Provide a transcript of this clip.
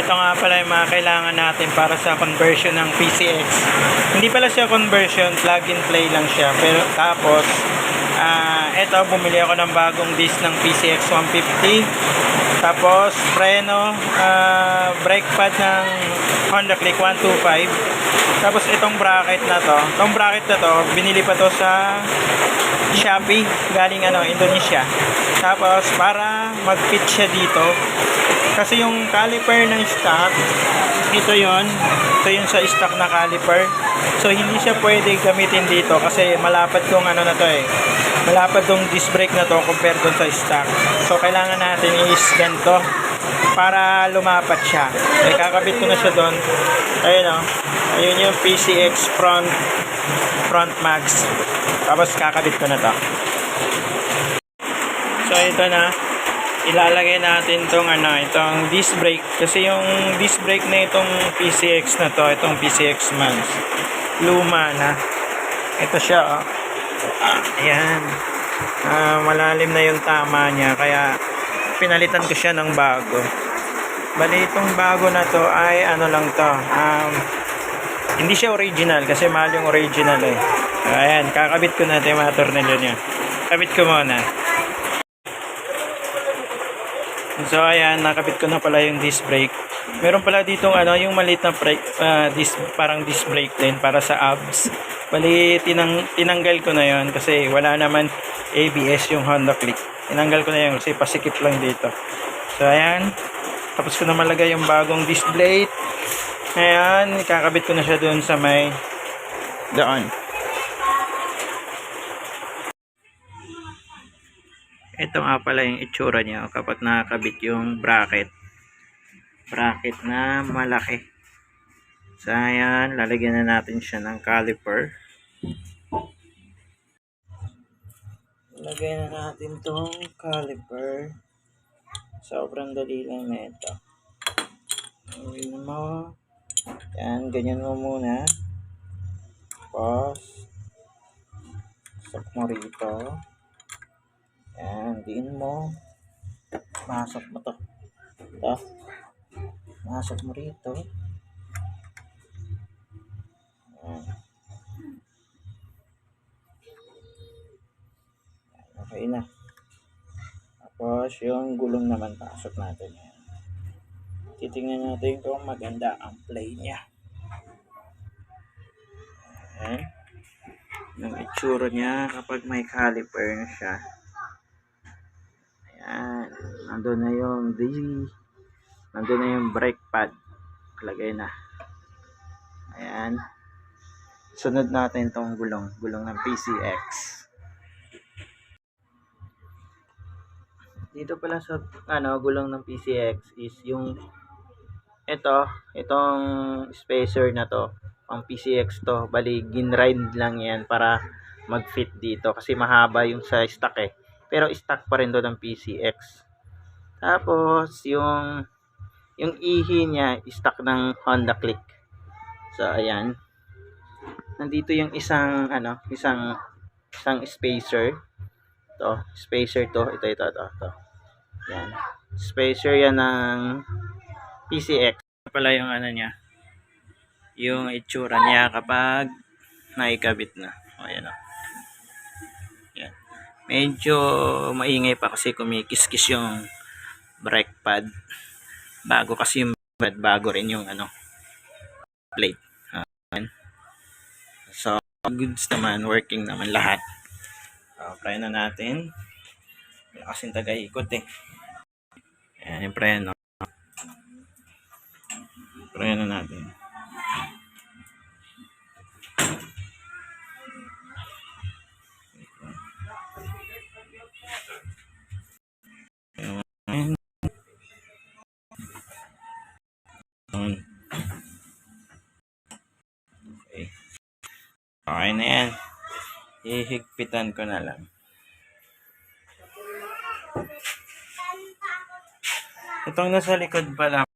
ito nga pala yung mga kailangan natin para sa conversion ng PCX. Hindi pala siya conversion, plug and play lang siya. Pero tapos, ah ito, bumili ako ng bagong disc ng PCX 150. Tapos, preno, ah brake pad ng Honda Click 125. Tapos, itong bracket na to. Itong bracket na to, binili pa to sa Shopee, galing ano, Indonesia. Tapos, para mag-fit siya dito, kasi yung caliper ng stock, ito yon ito yung sa stock na caliper. So, hindi siya pwede gamitin dito kasi malapad tong ano na to eh. Malapad tong disc brake na to compared dun sa stock. So, kailangan natin is ganito para lumapat siya. Eh, kakabit ko na siya doon. Ayun o. Ayun yung PCX front front mags. Tapos kakabit ko na to. So ito na. Ilalagay natin tong ano, itong disc brake kasi yung disc brake na itong PCX na to, itong PCX Mans. Luma na. Ito siya oh. Ayan. Ah, malalim na yung tama niya kaya pinalitan ko siya ng bago. Bali itong bago na to ay ano lang to. Um, hindi siya original kasi mahal yung original eh. Ayan, kakabit ko na ito yung mga tornilyo niya. Kabit ko muna. So ayan, nakabit ko na pala yung disc brake. Meron pala ditong ano, yung maliit na brake, ah, disc, parang disc brake din para sa abs. Bali, tinang, tinanggal ko na yon kasi wala naman ABS yung Honda Click. Tinanggal ko na yun kasi pasikip lang dito. So ayan, tapos ko na malagay yung bagong disc blade. Ayan, kakabit ko na siya doon sa may doon. Ito nga pala yung itsura niya kapag nakakabit yung bracket. Bracket na malaki. So ayan, lalagyan na natin siya ng caliper. Lagyan na natin tong caliper. Sobrang dali lang na ito. Gawin mo. Yan, ganyan mo muna. Tapos, sak mo rito. Yan, diin mo. Masok mo to. Ito. Masok mo rito. Yan. Okay na. Tapos, yung gulong naman, pasok natin yan. Titingnan natin kung maganda ang play niya. Ayan. Yung itsura niya kapag may caliper na siya. Nandun na yung D. Nandun na yung brake pad. Lagay na. Ayan. Sunod natin tong gulong. Gulong ng PCX. Dito pala sa ano, gulong ng PCX is yung ito, itong spacer na to, pang PCX to, bali ginrind lang yan para mag-fit dito kasi mahaba yung sa stock eh. Pero stock pa rin doon ng PCX. Tapos yung yung ihi niya stock ng Honda Click. So ayan. Nandito yung isang ano, isang isang spacer. To, spacer to, ito ito ito, ito. Yan. Spacer yan ng PCX pala yung ano niya yung itsura niya kapag naikabit na o yan o yan. medyo maingay pa kasi kumikis-kis yung brake pad. Bago kasi yung pad bago rin yung ano plate. Ayan. so goods naman working naman lahat. So, try na natin. Kasing taga-ikot eh. Yan yung preno. Na natin. Ayan. Okay. Okay na yan. Ihigpitan ko na lang. Itong nasa likod pala